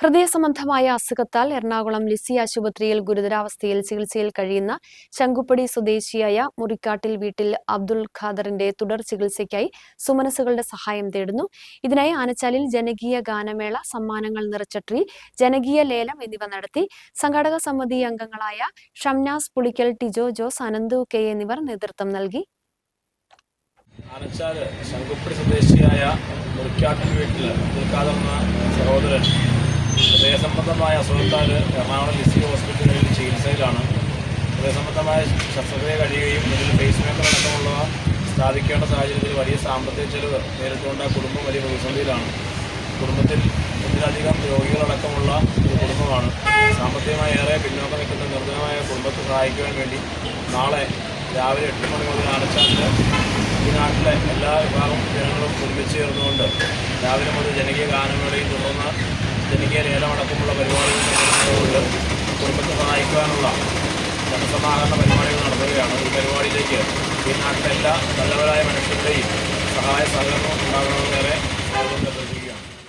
ഹൃദയ സംബന്ധമായ അസുഖത്താൽ എറണാകുളം ലിസി ആശുപത്രിയിൽ ഗുരുതരാവസ്ഥയിൽ ചികിത്സയിൽ കഴിയുന്ന ശങ്കുപ്പടി സ്വദേശിയായ മുറിക്കാട്ടിൽ വീട്ടിൽ അബ്ദുൾ ഖാദറിന്റെ തുടർ ചികിത്സയ്ക്കായി സുമനസുകളുടെ സഹായം തേടുന്നു. ഇതിനായി ആനച്ചാലിൽ ജനകീയ ഗാനമേള സമ്മാനങ്ങൾ നിറച്ച ട്രീ ജനകീയ ലേലം എന്നിവ നടത്തി. സംഘാടക സമിതി അംഗങ്ങളായ ഷംനാസ് പുളിക്കൽ ടിജോ ജോസ് അനന്തു കെ എന്നിവർ നേതൃത്വം നൽകി. ആനച്ചാൽ ശങ്കുപ്പടി സ്വദേശിയായ മുറിക്കാട്ടിൽ വീട്ടിൽ അബ്ദുൽഖാദർ എന്ന സഹോദരൻ ഹൃദയസംബന്ധമായ അസുഖത്താൽ എറണാകുളം ലിസി ഹോസ്പിറ്റലിൽ ചികിത്സയിലാണ്. ഹൃദയസംബന്ധമായ ശസ്ത്രക്രിയ കഴിയുകയും ഇതിൽ ഫേസ് മേക്കർ അടക്കമുള്ളവ സ്ഥാപിക്കേണ്ട സാഹചര്യത്തിൽ വലിയ സാമ്പത്തിക ചെലവ് നേരിട്ടുകൊണ്ട് ആ കുടുംബം വലിയ പ്രതിസന്ധിയിലാണ്. കുടുംബത്തിൽ ഒന്നിലധികം രോഗികളടക്കമുള്ള ഒരു കുടുംബമാണ്. സാമ്പത്തികമായി ഏറെ പിന്നോക്കം നിൽക്കുന്ന നിർധനമായ കുടുംബത്തെ സഹായിക്കുവാൻ വേണ്ടി നാളെ രാവിലെ എട്ട് മണി മുതൽ അടച്ചാൽ ഈ നാട്ടിലെ എല്ലാ വിഭാഗം ജനങ്ങളും ഒരുമിച്ച് ചേർന്നുകൊണ്ട് രാവിലെ മുതൽ ജനകീയ ഗാനമേളയും തുടർന്ന് ജനകീയ ലേലമടക്കമുള്ള പരിപാടികൾ നേതൃത്വമുണ്ട് കുടുംബത്തെ സഹായിക്കാനുള്ള ധനസമാഹരണ പരിപാടികൾ നടത്തുകയാണ് ഈ പരിപാടിയിലേക്ക് ഈ നാട്ടിലെല്ലാ നല്ലവരായ മനുഷ്യരുടെയും സഹായ സഹകരണം ഉണ്ടാകണമെന്നേറെ നിർബന്ധപ്പെടുത്തി